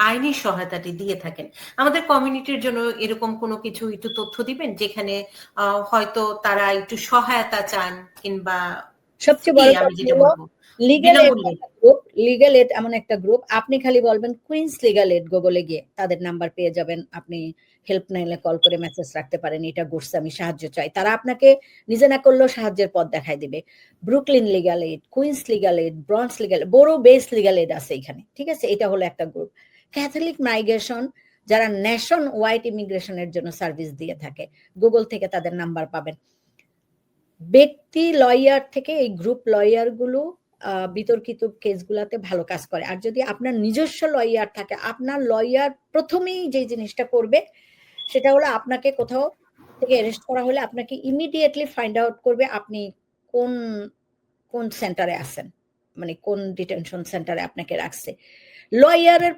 আইনি সহায়তাটি দিয়ে থাকেন। আমাদের কমিউনিটির জন্য এরকম কোনো কিছু একটু তথ্য দিবেন? যেখানে আহ, হয়তো তারা একটু সহায়তা চান কিংবা সবচেয়ে বড় লিগ্যাল লিগ্যাল এড এমন একটা গ্রুপ আপনি খালি বলবেন কুইন্স লিগ্যাল এড গুগলে গিয়ে তাদের নাম্বার পেয়ে যাবেন আপনি হেল্প নাইলে কল করে মেসেজ রাখতে পারেন এটা ঘটছে আমি সাহায্য চাই। তারা আপনাকে নিজে না করলেও সাহায্যের পথ দেখায় দিবে। Brooklyn legal aid Queens legal aid Bronx legal বড় বেস লিগ্যাল এড আছে এখানে ঠিক আছে? এটা হলো একটা গ্রুপ ক্যাথলিক মাইগ্রেশন যারা ন্যাশন ওয়াইড ইমিগ্রেশনের জন্য সার্ভিস দিয়ে থাকে গুগল থেকে তাদের নাম্বার পাবেন। ব্যক্তি লয়ার থেকে এই গ্রুপ লয়ারগুলো আহ, বিতর্কিত কেসগুলাতে ভালো কাজ করে। আর যদি আপনার নিজস্ব লয়ার থাকে, আপনার লয়ার প্রথমেই যে জিনিসটা করবে, সেটা হলো আপনাকে কোথাও থেকে অ্যারেস্ট করা হলে আপনাকে ইমিডিয়েটলি ফাইন্ড আউট করবে আপনি কোন কোন সেন্টারে আছেন মানে কোন ডিটেনশন সেন্টারে আপনাকে রাখছে। লয়ারের